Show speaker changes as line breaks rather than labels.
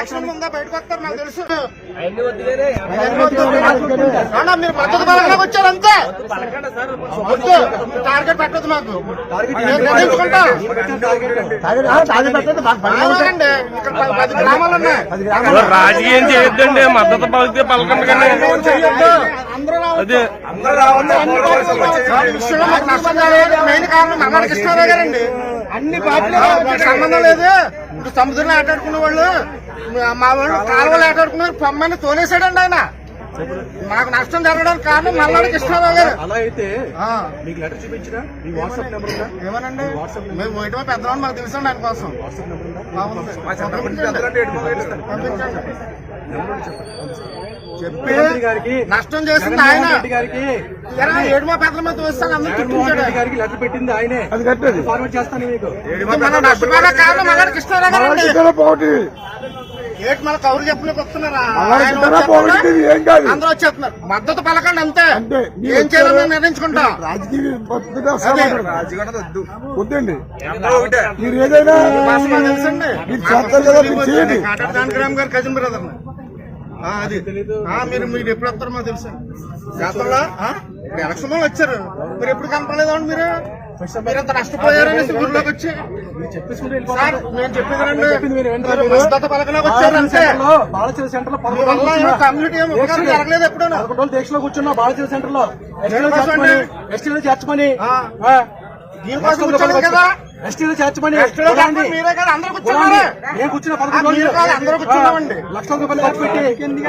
Election ముందా బయటకు వస్తారు నాకు తెలుసు.
అన్ని వద్దు కానీ
అవునా, మీరు మద్దతు పలకడానికి వచ్చారు అంతే. వద్దు. టార్గెట్ పెట్టదు మాకు. మేము నిర్ణయించుకుంటాం అలాగండి ఇక్కడ ప- పది గ్రామాలు ఉన్నాయి.
రాజకీయం చేయొద్దండి. మద్దతు పలికితే పలకండి కానీ.
అందరూ.
అదే.
నష్టం జరగదు. మెయిన్ కారణం కృష్ణారావు గారండి అన్ని పార్టీలు సంబంధం లేదు. ఇప్పుడు సముద్రంలో ఆటాడుకునే వాళ్ళు మా- వాళ్ళు కాలువలు ఆటాడుకున్నారు పొమ్మని తోలేసాడండి ఆయన. మాకు నష్టం జరగడానికి కారణం మల్లాడి కృష్ణారావు గారు.
అలా అయితే
ఆ,
మీకు లెటర్ చూపించినా? మీ వాట్సాప్ నెంబర్ ఉందా?
ఏమనండి మేము పోయటమే పెద్దవాళ్ళు మాకు తెలుసండి ఆయన కోసం.
వాట్సాప్ నెంబర్ ఉందా.
పంపించండి. చెప్పి నష్టం చేసింది ఆయన. ఏడుమా పెద్దల మీద తోస్తాను అందరూ తిట్టించాడు
గారికి లెటర్ పెట్టింది ఆయనే.
అది కట్టేది
ఫార్వర్డ్ చేస్తాను మీకు.
కారణం కృష్ణారావు
పోటీ.
ఏంటి మన కౌరు చెప్పలేక వస్తున్నారా?
ఏం కాదు.
అందరూ వచ్చేస్తున్నారు. మద్దతు పలకండి అంతే. ఏం చేయాలో
వచ్చారు.
మేము నిర్ణయించుకుంటాం.
వద్దండి. మీరు ఏదైనా
భాష మాకు తెలుసండి.
మీరు చేస్తారు కదా మీరు చేయండి.
కాటాడు జానకిరామ్ గారు కజిన్ బ్రదర్ అది. మీరు మీరు ఎప్పుడు వస్తారో మాకు తెలుసు. గతంలో? ఇప్పుడు ఎలక్షన్ వచ్చారు. మీరు ఎప్పుడు కనపడలేదండి మీరు మీరు? అంత నష్టపోయారనేసి ఊర్లోకి వచ్చి. సార్ నేను? మద్దతు పలకలోకి వచ్చారు అంతే.
బాలచల సెంటర్లో.
కమ్యూనిటీ ఏమో ఉపకారం జరగలేదు ఎప్పుడూ
పదకొండు రోజులు దీక్షలో కూర్చున్నా బాలచల సెంటర్లో ఎస్టీలో చేర్చమని.
దీనికోసం కూర్చోలేదు కదా.
ఎస్టీలో చేర్చమని
మీరే కదా అందరూ. కూర్చున్నారే
నేను కూర్చున్న
ఆ,
పదకొండు
మీరు
రోజులు
కాదు అందరూ కూర్చున్నామండి
ఆ, లక్షల రూపాయలు ఖర్చు పెట్టి
చెప్పండి.